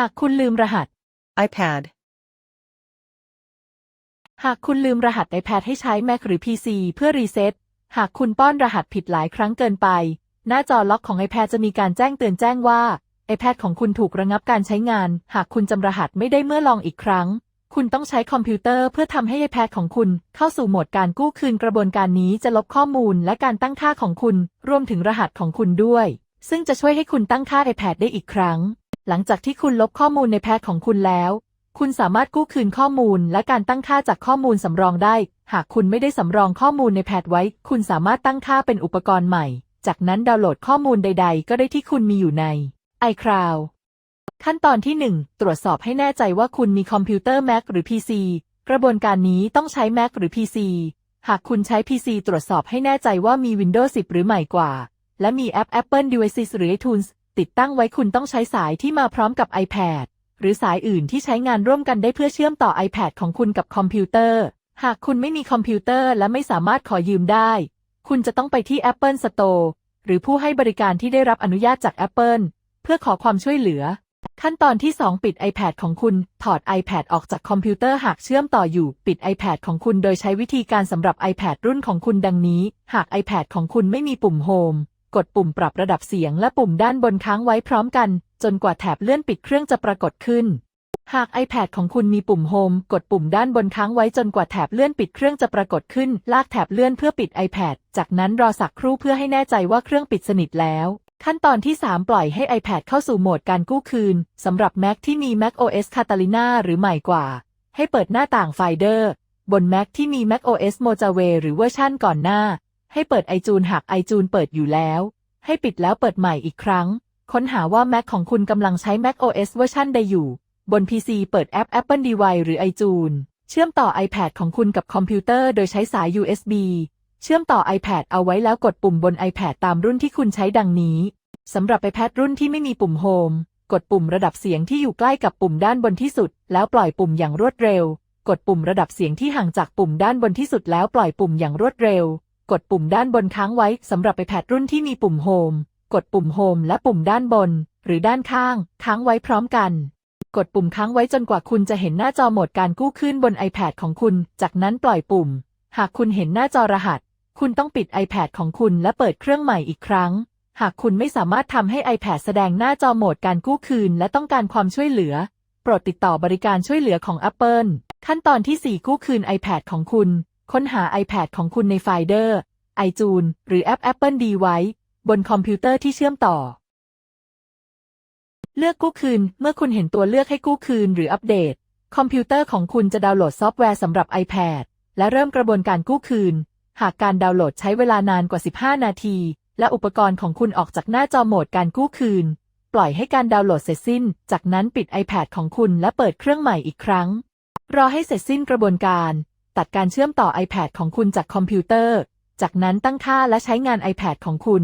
หากคุณลืมรหัส iPad, หากคุณลืมรหัส iPad ให้ใช้ Mac หรือ PC เพื่อรีเซ็ต หากคุณป้อนรหัสผิดหลายครั้งเกินไป หน้าจอล็อกของ iPad จะมีการแจ้งเตือนแจ้งว่า iPad ของคุณถูกระงับการใช้งาน หากคุณจำรหัสไม่ได้เมื่อลองอีกครั้ง คุณต้องใช้คอมพิวเตอร์เพื่อทำให้ iPad ของคุณเข้าสู่โหมดการกู้คืนกระบวนการนี้จะลบข้อมูลและการตั้งค่าของคุณ รวมถึงรหัสของคุณด้วย ซึ่งจะช่วยให้คุณตั้งค่า iPad ได้อีกครั้ง หลังจากที่คุณลบข้อมูลในแพดของคุณแล้ว คุณสามารถกู้คืนข้อมูลและการตั้งค่าจากข้อมูลสำรองได้ หากคุณไม่ได้สำรองข้อมูลในแพดไว้ คุณสามารถตั้งค่าเป็นอุปกรณ์ใหม่ จากนั้นดาวน์โหลดข้อมูลใด ๆ ก็ได้ที่คุณมีอยู่ใน iCloud ขั้นตอนที่ 1 ตรวจสอบให้แน่ใจว่าคุณมีคอมพิวเตอร์ Mac หรือ PC กระบวนการนี้ต้องใช้ Mac หรือ PC หากคุณใช้ PC ตรวจสอบให้แน่ใจว่ามี Windows 10 หรือใหม่กว่า และมีแอป Apple Devices หรือ iTunes ติดตั้งไว้คุณต้องใช้สายที่มาพร้อมกับ iPad หรือสายอื่นที่ใช้งานร่วมกันได้เพื่อเชื่อมต่อ iPad ของคุณกับคอมพิวเตอร์ หากคุณไม่มีคอมพิวเตอร์และไม่สามารถขอยืมได้ คุณจะต้องไปที่ Apple Store หรือผู้ให้บริการที่ได้รับอนุญาตจาก Apple เพื่อขอความช่วยเหลือ ขั้นตอนที่ 2 ปิด iPad ของคุณ ถอด iPad ออกจากคอมพิวเตอร์หากเชื่อมต่ออยู่ ปิด iPad ของคุณโดยใช้วิธีการสำหรับ iPad รุ่นของคุณดังนี้ หาก iPad ของคุณไม่มีปุ่ม Home กดปุ่มปรับระดับเสียงและปุ่มด้านบนค้างไว้พร้อมกัน จนกว่าแถบเลื่อนปิดเครื่องจะปรากฏขึ้น หาก iPad ของคุณมีปุ่ม Home กดปุ่มด้านบนค้างไว้จนกว่าแถบเลื่อนปิดเครื่องจะปรากฏขึ้น ลากแถบเลื่อนเพื่อปิด iPad จากนั้นรอสักครู่เพื่อให้แน่ใจว่าเครื่องปิดสนิทแล้ว ขั้นตอนที่ 3 ปล่อยให้ iPad เข้าสู่โหมดการกู้คืนสำหรับ Mac ที่มี Mac OS Catalina หรือใหม่กว่า ให้เปิดหน้าต่าง Finder บน Mac ที่มี Mac OS Mojave หรือเวอร์ชั่นก่อนหน้า ให้เปิด iTunes หาก iTunes เปิดอยู่แล้ว ให้ปิดแล้วเปิดใหม่อีกครั้ง ค้นหาว่า Mac ของคุณกำลังใช้ Mac OS เวอร์ชันใดอยู่ บน PC เปิดแอป Apple Device หรือ iTunes เชื่อมต่อ iPad ของคุณกับคอมพิวเตอร์โดยใช้สาย USB เชื่อมต่อ iPad เอาไว้แล้วกดปุ่มบน iPad ตามรุ่นที่คุณใช้ดังนี้สำหรับ iPad รุ่นที่ไม่มีปุ่ม Home กดปุ่มระดับเสียงที่อยู่ใกล้กับปุ่มด้านบนที่สุด แล้วปล่อยปุ่มอย่างรวดเร็ว กดปุ่มระดับเสียงที่ห่างจากปุ่มด้านบนที่สุดแล้วปล่อยปุ่มอย่างรวดเร็ว กดปุ่มด้านบนค้างไว้สำหรับ iPad รุ่นที่มีปุ่ม Home กดปุ่ม Home และปุ่มด้านบน หรือด้านข้าง ค้างไว้พร้อมกัน กดปุ่มค้างไว้จนกว่าคุณจะเห็นหน้าจอโหมดการกู้ขึ้นบน iPad ของคุณ จากนั้นปล่อยปุ่ม หากคุณเห็นหน้าจอรหัส คุณต้องปิด iPad ของคุณและเปิดเครื่องใหม่อีกครั้ง หากคุณไม่สามารถทำให้ iPad แสดงหน้าจอโหมดการกู้คืน และต้องการความช่วยเหลือ โปรดติดต่อบริการช่วยเหลือของ Apple ขั้นตอนที่ 4 กู้คืน iPad ของคุณ ค้นหา iPad ของคุณใน Finder iTunes หรือแอป Apple D ไว้ บนคอมพิวเตอร์ที่เชื่อมต่อ เลือกกู้คืน เมื่อคุณเห็นตัวเลือกให้กู้คืนหรืออัปเดต คอมพิวเตอร์ของคุณจะดาวน์โหลดซอฟต์แวร์สำหรับ iPad และเริ่มกระบวนการกู้คืน หากการดาวน์โหลดใช้เวลานานกว่า 15 นาที และอุปกรณ์ของคุณออกจากหน้าจอโหมดการกู้คืน ปล่อยให้การดาวน์โหลดเสร็จสิ้น จากนั้นปิด iPad ของคุณและเปิดเครื่องใหม่อีกครั้ง รอให้เสร็จสิ้นกระบวนการ ตัดการเชื่อมต่อ iPad ของคุณจากคอมพิวเตอร์ จากนั้นตั้งค่าและใช้งาน iPad ของคุณ